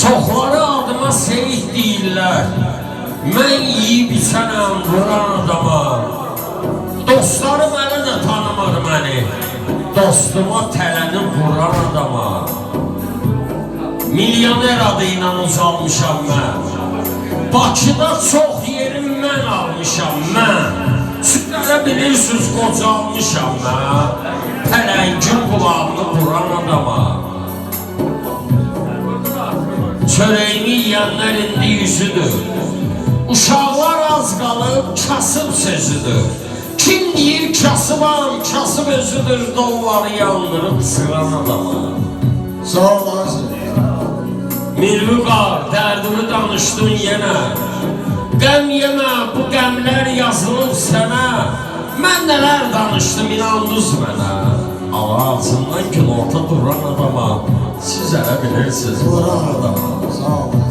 Çoxları adıma Seyid deyirlər. Mən yeyib içənəm vuran adama. Dostları mənə də tanımır məni. Dostuma tələni vuran adama. Milyoner adıyla uzalmışam mən. Bakıda çox yerim mən almışam mən. Sizlərə bilirsiniz qocalmışam mən. Çörəyimi yiyənlər indi yüzüdür. Uşaqlar az qalıb kasıb sözüdür. Kim deyir kasıbam, kasıb özüdür, dolları yandırıb sıran adama. Sağ olasın. Milvi qar, dərdimi danışdın yenə. Qəm yemə, bu qəmlər yazılıb sənə. Mən nələr danışdım, inandınız mənə. Allah ağzından kilota duran adama, siz elə bilirsiniz, vuran adama. Sağ olasın.